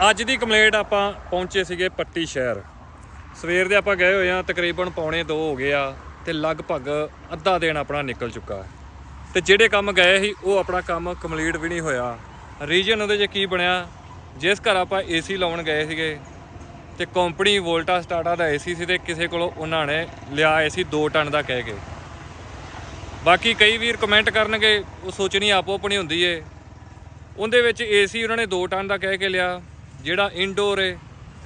ਅੱਜ ਦੀ ਕੰਪਲੇਂਟ ਆਪਾਂ ਪਹੁੰਚੇ ਸੀਗੇ ਪੱਟੀ ਸ਼ਹਿਰ। ਸਵੇਰ ਦੇ ਆਪਾਂ ਗਏ ਹੋਏ ਆ ਤਕਰੀਬਨ ਪੌਣੇ 2 ਹੋ ਗਏ ਆ ਤੇ ਲਗਭਗ ਅੱਧਾ ਦਿਨ ਆਪਣਾ ਨਿਕਲ ਚੁੱਕਾ ਹੈ। ਤੇ ਜਿਹੜੇ ਕੰਮ ਗਏ ਸੀ, ਉਹ ਆਪਣਾ ਕੰਮ ਕੰਪਲੀਟ ਵੀ ਨਹੀਂ ਹੋਇਆ। ਰੀਜਨ ਉਹਦੇ 'ਚ ਕੀ ਬਣਿਆ? ਜਿਸ ਘਰ ਆਪਾਂ ਏਸੀ ਲਾਉਣ ਗਏ ਸੀਗੇ ਤੇ ਕੰਪਨੀ ਵੋਲਟਾ ਸਟਾਰਟਾ ਦਾ ਏਸੀ ਸੀ ਤੇ ਕਿਸੇ ਕੋਲੋਂ ਉਹਨਾਂ ਨੇ ਲਿਆ ਏਸੀ 2 ਟਨ ਦਾ ਕਹਿ ਕੇ। ਬਾਕੀ ਕਈ ਵੀਰ ਕਮੈਂਟ ਕਰਨਗੇ, ਉਹ ਸੋਚਣੀ ਆਪੋ ਆਪਣੀ ਹੁੰਦੀ ਏ। ਉਹਦੇ ਵਿੱਚ ਏਸੀ ਉਹਨਾਂ ਨੇ 2 ਟਨ ਦਾ ਕਹਿ ਕੇ ਲਿਆ। ਜਿਹੜਾ ਇਨਡੋਰ ਏ,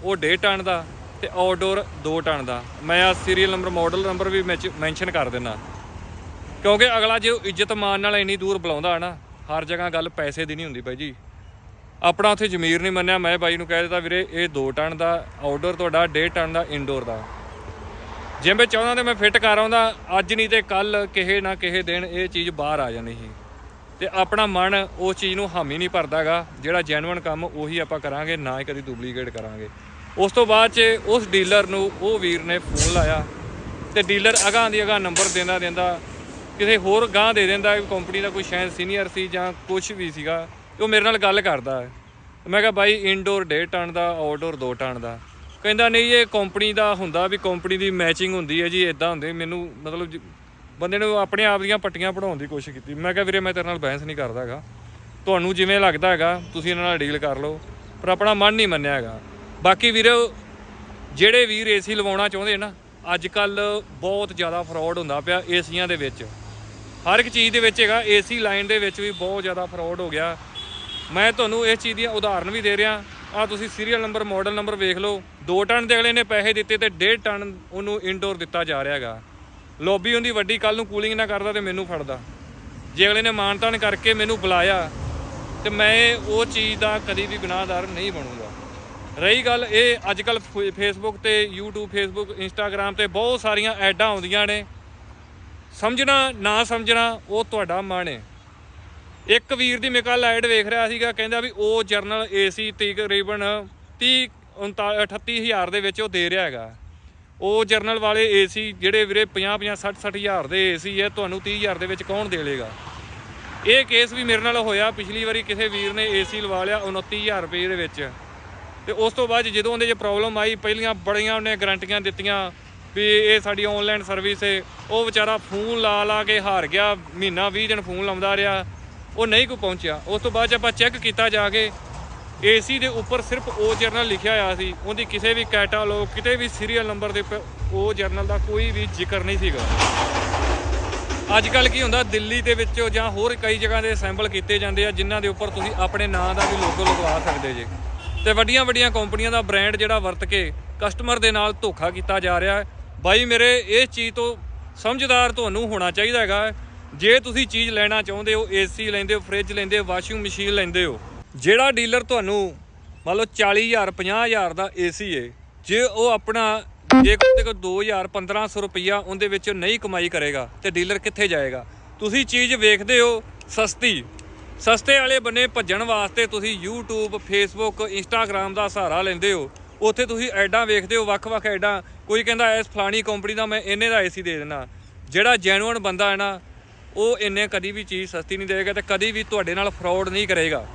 ਉਹ 1.5 ਟਨ ਦਾ ਤੇ ਆਊਟਡੋਰ 2 ਟਨ ਦਾ। ਮੈਂ ਆ ਸੀਰੀਅਲ ਨੰਬਰ ਮਾਡਲ ਨੰਬਰ ਵੀ ਮੈਂਸ਼ਨ ਕਰ ਦਿੰਦਾ। ਕਿਉਂਕਿ ਅਗਲਾ ਜੇ ਉਹ ਇੱਜ਼ਤ ਮਾਨ ਨਾਲ ਇੰਨੀ ਦੂਰ ਬੁਲਾਉਂਦਾ ਨਾ, ਹਰ ਜਗ੍ਹਾ ਗੱਲ ਪੈਸੇ ਦੀ ਨਹੀਂ ਹੁੰਦੀ ਬਾਈ ਜੀ। ਆਪਣਾ ਉੱਥੇ ਜ਼ਮੀਰ ਨਹੀਂ ਮੰਨਿਆ, ਮੈਂ ਬਾਈ ਨੂੰ ਕਹਿ ਦਿੱਤਾ, ਵੀਰੇ, ਇਹ 2 ਟਨ ਦਾ ਆਊਟਡੋਰ ਤੁਹਾਡਾ 1.5 ਟਨ ਦਾ ਇਨਡੋਰ ਦਾ। ਜੇ ਮੈਂ ਚਾਹੁੰਦਾ ਤੇ ਮੈਂ ਫਿੱਟ ਕਰ ਆਉਂਦਾ, ਅੱਜ ਨਹੀਂ ਤੇ ਕੱਲ ਕਿਸੇ ਨਾ ਕਿਸੇ ਦਿਨ ਇਹ ਚੀਜ਼ ਬਾਹਰ ਆ ਜਾਣੀ ਸੀ। ਤੇ ਆਪਣਾ ਮਨ ਉਸ ਚੀਜ਼ ਨੂੰ ਹਾਮੀ ਨਹੀਂ ਭਰਦਾਗਾ, ਜਿਹੜਾ ਜੈਨੂਇਨ ਕੰਮ ਉਹੀ ਆਪਾਂ ਕਰਾਂਗੇ, ਨਾ ਹੀ ਕਦੀ ਡੁਪਲੀਕੇਟ ਕਰਾਂਗੇ। ਉਸ ਤੋਂ ਬਾਅਦ ਚ ਉਸ ਡੀਲਰ ਨੂੰ ਉਹ ਵੀਰ ਨੇ ਫੋਨ ਲਾਇਆ ਤੇ ਡੀਲਰ ਅਗਾਂ ਦੀ ਅਗਾਂ ਨੰਬਰ ਦਿੰਦਾ ਦਿੰਦਾ ਕਿਸੇ ਹੋਰ ਗਾਂ ਦੇ ਦਿੰਦਾ ਕੰਪਨੀ ਦਾ ਕੋਈ ਸ਼ਾਇਦ ਸੀਨੀਅਰ ਸੀ ਜਾਂ ਕੁਝ ਵੀ ਸੀਗਾ, ਤੇ ਉਹ ਮੇਰੇ ਨਾਲ ਗੱਲ ਕਰਦਾ ਮੈਂ ਕਿਹਾ, ਬਾਈ ਇਨਡੋਰ 1.5 ਟਨ ਦਾ ਆਊਟਡੋਰ 2 ਟਨ ਦਾ। ਕਹਿੰਦਾ, ਨਹੀਂ, ਇਹ ਕੰਪਨੀ ਦਾ ਹੁੰਦਾ ਵੀ ਕੰਪਨੀ ਦੀ ਮੈਚਿੰਗ ਹੁੰਦੀ ਹੈ ਜੀ ਇਦਾਂ ਹੁੰਦੇ, ਮੈਨੂੰ ਮਤਲਬ ਬੰਦੇ ਨੇ ਆਪਣੇ ਆਪ ਦੀਆਂ ਪੱਟੀਆਂ ਪੜਾਉਣ ਦੀ ਕੋਸ਼ਿਸ਼ ਕੀਤੀ। ਮੈਂ ਕਿਹਾ, ਵੀਰੇ, ਮੈਂ ਤੇਰੇ ਨਾਲ ਬਹਿਸ ਨਹੀਂ ਕਰਦਾ ਹੈਗਾ। ਤੁਹਾਨੂੰ ਜਿਵੇਂ ਲੱਗਦਾ ਹੈਗਾ, ਤੁਸੀਂ ਇਹਨਾਂ ਨਾਲ ਡੀਲ ਕਰ ਲਓ। ਪਰ ਆਪਣਾ ਮਨ ਨਹੀਂ ਮੰਨਿਆ ਹੈਗਾ। ਬਾਕੀ ਵੀਰੇ, ਜਿਹੜੇ ਵੀਰ ਏਸੀ ਲਵਾਉਣਾ ਚਾਹੁੰਦੇ ਨਾ ਅੱਜ ਕੱਲ ਬਹੁਤ ਜ਼ਿਆਦਾ ਫਰਾਡ ਹੁੰਦਾ ਪਿਆ ਏਸੀਆਂ ਦੇ ਵਿੱਚ। ਹਰ ਇੱਕ ਚੀਜ਼ ਦੇ ਵਿੱਚ ਹੈਗਾ ਏਸੀ ਲਾਈਨ ਦੇ ਵਿੱਚ ਵੀ ਬਹੁਤ ਜ਼ਿਆਦਾ ਫਰਾਡ ਹੋ ਗਿਆ। ਮੈਂ ਤੁਹਾਨੂੰ ਇਸ ਚੀਜ਼ ਦੀਆਂ ਉਦਾਹਰਨ ਵੀ ਦੇ ਰਿਹਾ। ਆ ਤੁਸੀਂ ਸੀਰੀਅਲ ਨੰਬਰ ਮਾਡਲ ਨੰਬਰ ਵੇਖ ਲਓ। 2 ਟਨ ਦੇ ਅਗਲੇ ਨੇ ਪੈਸੇ ਦਿੱਤੇ ਤੇ 1.5 ਟਨ ਉਹਨੂੰ ਇਨਡੋਰ ਦਿੱਤਾ ਜਾ ਰਿਹਾ ਹੈਗਾ। ਲੋਬੀ ਹੁੰਦੀ ਵੱਡੀ ਕੱਲ ਨੂੰ ਕੂਲਿੰਗ ਨਾ ਕਰਦਾ ਤੇ ਮੈਨੂੰ ਫੜਦਾ। ਜੇ ਅਗਲੇ ਨੇ ਮਾਨਤਾਨ ਕਰਕੇ ਮੈਨੂੰ ਬੁਲਾਇਆ, ਤੇ ਮੈਂ ਉਹ ਚੀਜ਼ ਦਾ ਕਦੀ ਵੀ ਗੁਨਾਹਦਾਰ ਨਹੀਂ ਬਣੂੰਗਾ। ਰਹੀ ਗੱਲ ਇਹ ਅੱਜ ਕੱਲ ਫੇਸਬੁੱਕ ਤੇ YouTube ਫੇਸਬੁੱਕ ਇੰਸਟਾਗ੍ਰam ਤੇ ਬਹੁਤ ਸਾਰੀਆਂ ਐਡਾਂ ਆਉਂਦੀਆਂ ਨੇ। ਸਮਝਣਾ, ਨਾ ਸਮਝਣਾ, ਉਹ ਤੁਹਾਡਾ ਮਨ ਹੈ ਇੱਕ ਵੀਰ ਦੀ ਮੈਂ ਕੱਲ ਐਡ ਵੇਖ ਰਿਹਾ ਸੀਗਾ, ਕਹਿੰਦਾ ਵੀ ਉਹ ਜਰਨਲ ਏਸੀ ਤਕਰੀਬਨ 30 38000 ਦੇ ਵਿੱਚ ਉਹ ਦੇ ਰਿਹਾ ਹੈਗਾ। ਉਹ ਜਰਨਲ ਵਾਲੇ ਏਸੀ ਜਿਹੜੇ ਵੀਰੇ 50 50 60 60 ਹਜ਼ਾਰ ਦੇ ਏਸੀ ਹੈ, ਤੁਹਾਨੂੰ 30000 ਦੇ ਵਿੱਚ ਕੌਣ ਦੇ ਲੇਗਾ ਇਹ ਕੇਸ ਵੀ ਮੇਰੇ ਨਾਲ ਹੋਇਆ, ਪਿਛਲੀ ਵਾਰੀ ਕਿਸੇ ਵੀਰ ਨੇ ਏਸੀ ਲਵਾ ਲਿਆ 29000 ਰੁਪਏ ਦੇ ਵਿੱਚ। ਤੇ ਉਸ ਤੋਂ ਬਾਅਦ ਜਦੋਂ ਉਹਦੇ 'ਚ ਪ੍ਰੋਬਲਮ ਆਈ, ਪਹਿਲੀਆਂ ਬੜੀਆਂ ਉਹਨੇ ਗਾਰੰਟੀਆਂ ਦਿੱਤੀਆਂ ਵੀ ਇਹ ਸਾਡੀ ਆਨਲਾਈਨ ਸਰਵਿਸ ਹੈ ਉਹ ਵਿਚਾਰਾ ਫੋਨ ਲਾ ਲਾ ਕੇ ਹਾਰ ਗਿਆ, ਮਹੀਨਾ 20 ਦਿਨ ਫੋਨ ਲਾਉਂਦਾ ਰਿਹਾ। ਉਹ ਨਹੀਂ ਕੋਈ ਪਹੁੰਚਿਆ। ਉਸ ਤੋਂ ਬਾਅਦ 'ਚ ਆਪਾਂ ਚੈੱਕ ਕੀਤਾ ਜਾ ਕੇ ਏਸੀ ਦੇ ਉੱਪਰ ਸਿਰਫ ਉਹ ਜਰਨਲ ਲਿਖਿਆ ਹੋਇਆ ਸੀ, ਉਹਦੀ ਕਿਸੇ ਵੀ ਕੈਟਾਲੌਗ ਕਿਤੇ ਵੀ ਸੀਰੀਅਲ ਨੰਬਰ ਦੇ ਉੱਪਰ ਉਹ ਜਰਨਲ ਦਾ ਕੋਈ ਵੀ ਜ਼ਿਕਰ ਨਹੀਂ ਸੀਗਾ। ਅੱਜ ਕੱਲ ਕੀ ਹੁੰਦਾ, ਦਿੱਲੀ ਦੇ ਵਿੱਚੋਂ ਜਾਂ ਹੋਰ ਕਈ ਜਗ੍ਹਾ ਦੇ ਸੈਂਪਲ ਕੀਤੇ ਜਾਂਦੇ ਆ, ਜਿਨ੍ਹਾਂ ਦੇ ਉੱਪਰ ਤੁਸੀਂ ਆਪਣੇ ਨਾਂ ਦਾ ਵੀ ਲੋਗੋ ਲਗਵਾ ਸਕਦੇ ਜੇ। ਤੇ ਵੱਡੀਆਂ ਵੱਡੀਆਂ ਕੰਪਨੀਆਂ ਦਾ ਬ੍ਰਾਂਡ ਜਿਹੜਾ ਵਰਤ ਕੇ ਕਸਟਮਰ ਦੇ ਨਾਲ ਧੋਖਾ ਕੀਤਾ ਜਾ ਰਿਹਾ ਹੈ। ਬਾਈ, ਮੇਰੇ ਇਸ ਚੀਜ਼ ਤੋਂ ਸਮਝਦਾਰ ਤੁਹਾਨੂੰ ਹੋਣਾ ਚਾਹੀਦਾ ਹੈਗਾ, ਜੇ ਤੁਸੀਂ ਚੀਜ਼ ਲੈਣਾ ਚਾਹੁੰਦੇ ਹੋ, ਏਸੀ ਲੈਂਦੇ ਹੋ ਫ੍ਰਿਜ ਲੈਂਦੇ ਹੋ ਵਾਸ਼ਿੰਗ ਮਸ਼ੀਨ ਲੈਂਦੇ ਹੋ ਜਿਹੜਾ ਡੀਲਰ ਤੁਹਾਨੂੰ ਮੰਨ ਲਓ 40000 50000 ਦਾ ਏਸੀ ਏ, ਜੇ ਉਹ ਆਪਣਾ ਜੇ ਕੋਈ ਕੋ 2000 1500 ਰੁਪਈਆ ਉਹਦੇ ਵਿੱਚ ਨਹੀਂ ਕਮਾਈ ਕਰੇਗਾ ਤੇ ਡੀਲਰ ਕਿੱਥੇ ਜਾਏਗਾ? ਤੁਸੀਂ ਚੀਜ਼ ਵੇਖਦੇ ਹੋ ਸਸਤੀ। ਸਸਤੇ ਵਾਲੇ ਬੰਨੇ ਭੱਜਣ ਵਾਸਤੇ ਤੁਸੀਂ YouTube, Facebook, Instagram ਦਾ ਸਹਾਰਾ ਲੈਂਦੇ ਹੋ। ਉੱਥੇ ਤੁਸੀਂ ਐਡਾਂ ਵੇਖਦੇ ਹੋ, ਵੱਖ-ਵੱਖ ਐਡਾਂ। ਕੋਈ ਕਹਿੰਦਾ ਇਸ ਫਲਾਣੀ ਕੰਪਨੀ ਦਾ ਮੈਂ ਇੰਨੇ ਦਾ ਏਸੀ ਦੇ ਦੇਣਾ ਜਿਹੜਾ ਜੈਨੂਇਨ ਬੰਦਾ ਹੈ ਨਾ, ਉਹ ਇੰਨੇ ਕਦੀ ਵੀ ਚੀਜ਼ ਸਸਤੀ ਨਹੀਂ ਦੇਵੇਗਾ ਤੇ ਕਦੀ ਵੀ ਤੁਹਾਡੇ ਨਾਲ ਫਰਾਡ ਨਹੀਂ ਕਰੇਗਾ।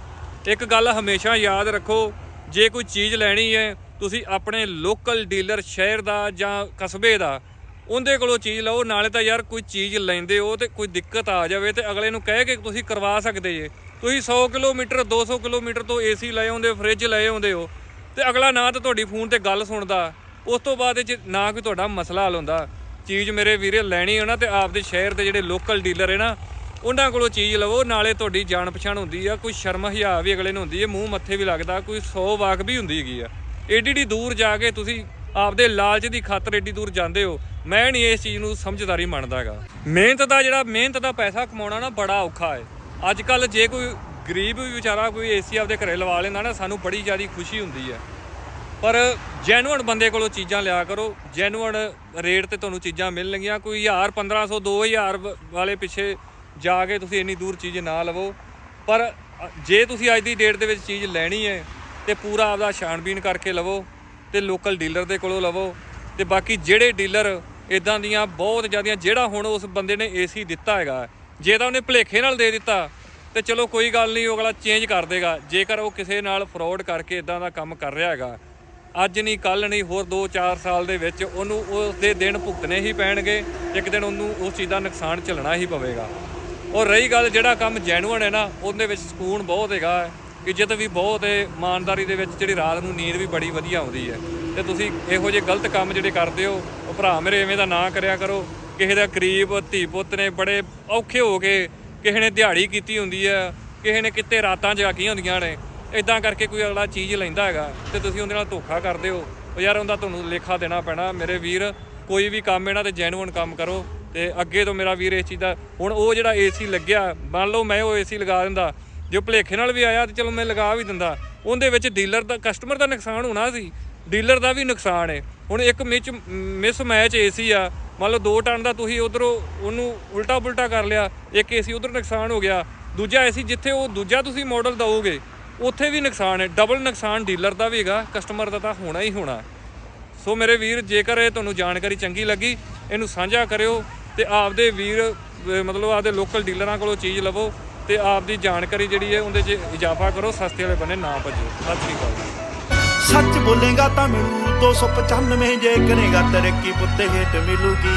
ਇੱਕ ਗੱਲ ਹਮੇਸ਼ਾ ਯਾਦ ਰੱਖੋ, ਜੇ ਕੋਈ ਚੀਜ਼ ਲੈਣੀ ਹੈ, ਤੁਸੀਂ ਆਪਣੇ ਲੋਕਲ ਡੀਲਰ ਸ਼ਹਿਰ ਦਾ ਜਾਂ ਕਸਬੇ ਦਾ, ਉਹਦੇ ਕੋਲੋਂ ਚੀਜ਼ ਲਓ, ਨਾਲੇ ਤਾਂ ਯਾਰ ਕੋਈ ਚੀਜ਼ ਲੈਂਦੇ ਹੋ ਤੇ ਕੋਈ ਦਿੱਕਤ ਆ ਜਾਵੇ ਤੇ ਅਗਲੇ ਨੂੰ ਕਹਿ ਕੇ ਤੁਸੀਂ ਕਰਵਾ ਸਕਦੇ ਜੇ। ਤੁਸੀਂ 100 ਕਿਲੋਮੀਟਰ 200 ਕਿਲੋਮੀਟਰ ਤੋਂ ਏਸੀ ਲਏ ਆਉਂਦੇ ਹੋ, ਫ੍ਰਿਜ ਲਏ ਆਉਂਦੇ ਹੋ ਤੇ ਅਗਲਾ ਨਾ ਤਾਂ ਤੁਹਾਡੀ ਫੋਨ ਤੇ ਗੱਲ ਸੁਣਦਾ, ਉਸ ਤੋਂ ਬਾਅਦ ਇਹ 'ਚ ਨਾ ਕੋਈ ਤੁਹਾਡਾ ਮਸਲਾ ਹੱਲ ਹੁੰਦਾ। ਚੀਜ਼ ਮੇਰੇ ਵੀਰੇ ਲੈਣੀ ਹੈ ਨਾ ਤੇ ਆਪਦੇ ਸ਼ਹਿਰ ਦੇ ਜਿਹੜੇ ਲੋਕਲ ਡੀਲਰ ਹੈ ਨਾ ਉਹਨਾਂ ਕੋਲੋਂ ਚੀਜ਼ ਲਵੋ, ਨਾਲੇ ਤੁਹਾਡੀ ਜਾਣ ਪਛਾਣ ਹੁੰਦੀ ਆ, ਕੋਈ ਸ਼ਰਮ ਹਿਆ ਵੀ ਅਗਲੇ ਨੂੰ ਹੁੰਦੀ ਹੈ ਮੂੰਹ ਮੱਥੇ ਵੀ ਲੱਗਦਾ, ਕੋਈ 100 ਵਾਕ ਵੀ ਹੁੰਦੀ ਹੈਗੀ ਆ। ਏਡੀ ਡੀ ਦੂਰ ਜਾ ਕੇ ਤੁਸੀਂ ਆਪਦੇ ਲਾਲਚ ਦੀ ਖਾਤਰ ਏਡੀ ਦੂਰ ਜਾਂਦੇ ਹੋ, ਮੈਂ ਨਹੀਂ ਇਸ ਚੀਜ਼ ਨੂੰ ਸਮਝਦਾਰੀ ਮੰਨਦਾ ਹੈਗਾ। ਮਿਹਨਤ ਦਾ ਜਿਹੜਾ, ਮਿਹਨਤ ਦਾ ਪੈਸਾ ਕਮਾਉਣਾ ਨਾ ਬੜਾ ਔਖਾ ਹੈ। ਅੱਜ ਕੱਲ ਜੇ ਕੋਈ ਗਰੀਬ ਵੀ ਵਿਚਾਰਾ ਕੋਈ ਏਸੀ ਆਪਦੇ ਘਰੇ ਲਵਾ ਲੈਂਦਾ ਨਾ, ਸਾਨੂੰ ਬੜੀ ਜ਼ਿਆਦਾ ਖੁਸ਼ੀ ਹੁੰਦੀ ਹੈ। ਪਰ ਜੈਨੂਅਨ ਬੰਦੇ ਕੋਲੋਂ ਚੀਜ਼ਾਂ ਲਿਆ ਕਰੋ ਜੈਨੂਅਨ ਰੇਟ ਤੇ ਤੁਹਾਨੂੰ ਚੀਜ਼ਾਂ ਮਿਲਣਗੀਆਂ, ਕੋਈ 1000 1500 2000 ਵ- ਵਾਲੇ ਪਿੱਛੇ ਜਾ ਕੇ ਤੁਸੀਂ ਇੰਨੀ ਦੂਰ ਚੀਜ਼ ਨਾ ਲਵੋ। ਪਰ ਜੇ ਤੁਸੀਂ ਅੱਜ ਦੀ ਡੇਟ ਦੇ ਵਿੱਚ ਚੀਜ਼ ਲੈਣੀ ਹੈ ਤੇ ਪੂਰਾ ਆਪਦਾ ਛਾਣਬੀਨ ਕਰਕੇ ਲਵੋ, ਤੇ ਲੋਕਲ ਡੀਲਰ ਦੇ ਕੋਲੋਂ ਲਵੋ, ਤੇ ਬਾਕੀ ਜਿਹੜੇ ਡੀਲਰ ਇਦਾਂ ਦੀਆਂ ਬਹੁਤ ਜ਼ਿਆਦੀਆਂ, ਜਿਹੜਾ ਹੁਣ ਉਸ ਬੰਦੇ ਨੇ ਏਸੀ ਦਿੱਤਾ ਹੈਗਾ, ਜੇ ਤਾਂ ਉਹਨੇ ਭਲੇਖੇ ਨਾਲ ਦੇ ਦਿੱਤਾ, ਤੇ ਚਲੋ ਕੋਈ ਗੱਲ ਨਹੀਂ, ਉਹ ਅਗਲਾ ਚੇਂਜ ਕਰ ਦੇਗਾ। ਜੇਕਰ ਉਹ ਕਿਸੇ ਨਾਲ ਫਰਾਡ ਕਰਕੇ ਇਦਾਂ ਦਾ ਕੰਮ ਕਰ ਰਿਹਾ ਹੈਗਾ, ਅੱਜ ਨਹੀਂ ਕੱਲ ਨਹੀਂ, ਹੋਰ 2-4 ਸਾਲ ਦੇ ਵਿੱਚ ਉਹਨੂੰ ਉਸ ਦੇ ਦਿਨ ਭੁਗਤਣੇ ਹੀ ਪੈਣਗੇ, ਇੱਕ ਦਿਨ ਉਹਨੂੰ ਉਸ ਚੀਜ਼ ਦਾ ਨੁਕਸਾਨ ਝੱਲਣਾ ਹੀ ਪਵੇਗਾ। ਔਰ ਰਹੀ ਗੱਲ ਜਿਹੜਾ ਕੰਮ ਜੈਨੂਅਨ ਹੈ ਨਾ, ਉਹਦੇ ਵਿੱਚ ਸਕੂਨ ਬਹੁਤ ਹੈਗਾ ਇੱਜ਼ਤ ਵੀ ਬਹੁਤ ਹੈ, ਇਮਾਨਦਾਰੀ ਦੇ ਵਿੱਚ ਜਿਹੜੀ ਰਾਤ ਨੂੰ ਨੀਂਦ ਵੀ ਬੜੀ ਵਧੀਆ ਆਉਂਦੀ ਹੈ। ਤੇ ਤੁਸੀਂ ਇਹੋ ਜਿਹੇ ਗਲਤ ਕੰਮ ਜਿਹੜੇ ਕਰਦੇ ਹੋ, ਉਹ ਭਰਾ ਮੇਰੇ ਐਵੇਂ ਦਾ ਨਾ ਕਰਿਆ ਕਰੋ। ਕਿਸੇ ਦਾ ਗਰੀਬ ਧੀ ਪੁੱਤ ਨੇ ਬੜੇ ਔਖੇ ਹੋ ਕੇ ਕਿਸੇ ਨੇ ਦਿਹਾੜੀ ਕੀਤੀ ਹੁੰਦੀ ਹੈ, ਕਿਸੇ ਨੇ ਕਿਤੇ ਰਾਤਾਂ ਜਾਗੀਆਂ ਹੁੰਦੀਆਂ ਨੇ ਇਦਾਂ ਕਰਕੇ ਕੋਈ ਅਗਲਾ ਚੀਜ਼ ਲੈਂਦਾ ਹੈਗਾ, ਤੇ ਤੁਸੀਂ ਉਹਦੇ ਨਾਲ ਧੋਖਾ ਕਰਦੇ ਹੋ। ਉਹ ਯਾਰ ਉਹਦਾ ਤੁਹਾਨੂੰ ਲੇਖਾ ਦੇਣਾ ਪੈਣਾ। ਮੇਰੇ ਵੀਰ, ਕੋਈ ਵੀ ਕੰਮ ਇਹਨਾਂ ਤੇ ਜੈਨੂਅਨ ਕੰਮ ਕਰੋ। ਤੇ ਅੱਗੇ ਤੋਂ ਮੇਰਾ ਵੀਰ ਇਸ ਚੀਜ਼ ਦਾ ਹੁਣ ਉਹ ਜਿਹੜਾ ਏਸੀ ਲੱਗਿਆ, ਮੰਨ ਲਓ ਮੈਂ ਉਹ ਏਸੀ ਲਗਾ ਦਿੰਦਾ, ਜੇ ਭਲੇਖੇ ਨਾਲ ਵੀ ਆਇਆ ਤੇ ਚਲੋ ਮੈਂ ਲਗਾ ਵੀ ਦਿੰਦਾ। ਉਹਦੇ ਵਿੱਚ ਡੀਲਰ ਦਾ ਕਸਟਮਰ ਦਾ ਨੁਕਸਾਨ ਹੋਣਾ ਸੀ। ਡੀਲਰ ਦਾ ਵੀ ਨੁਕਸਾਨ ਹੈ ਹੁਣ ਇੱਕ ਮਿਸ ਮਿਸ ਮੈਚ ਏਸੀ ਆ। ਮੰਨ ਲਓ 2 ਟਨ ਦਾ ਤੁਸੀਂ ਉਧਰੋਂ ਉਹਨੂੰ ਉਲਟਾ ਪੁਲਟਾ ਕਰ ਲਿਆ, ਇੱਕ ਏਸੀ ਉਧਰ ਨੁਕਸਾਨ ਹੋ ਗਿਆ। ਦੂਜਾ ਏਸੀ ਜਿੱਥੇ ਉਹ ਦੂਜਾ ਤੁਸੀਂ ਮਾਡਲ ਦਓਗੇ, ਉੱਥੇ ਵੀ ਨੁਕਸਾਨ ਹੈ ਡਬਲ ਨੁਕਸਾਨ ਡੀਲਰ ਦਾ ਵੀ ਹੈਗਾ ਕਸਟਮਰ ਦਾ ਤਾਂ ਹੋਣਾ ਹੀ ਹੋਣਾ। ਸੋ ਮੇਰੇ ਵੀਰ, ਜੇਕਰ ਇਹ ਤੁਹਾਨੂੰ ਜਾਣਕਾਰੀ ਚੰਗੀ ਲੱਗੀ, ਇਹਨੂੰ ਸਾਂਝਾ ਕਰਿਓ। ਤੇ ਆਪਦੇ ਵੀਰ ਮਤਲਬ ਆਪਦੇ ਲੋਕਲ ਡੀਲਰਾਂ ਕੋਲੋਂ ਚੀਜ਼ ਲਵੋ ਤੇ ਆਪਦੀ ਜਾਣਕਾਰੀ ਜਿਹੜੀ ਹੈ ਉਹਦੇ 'ਚ ਇਜ਼ਾਫਾ ਕਰੋ, ਸਸਤੇ ਵਾਲੇ ਬੰਨੇ ਨਾ ਭੱਜੋ। ਸਤਿ ਸ੍ਰੀ ਅਕਾਲ ਸੱਚ ਬੋਲੇਗਾ ਤਾਂ ਮਿਲੂ 295 ਜੇ ਕਰੇਗਾ, ਤਰੱਕੀ ਪੁੱਤੇ ਹੇਠ ਮਿਲੂਗੀ।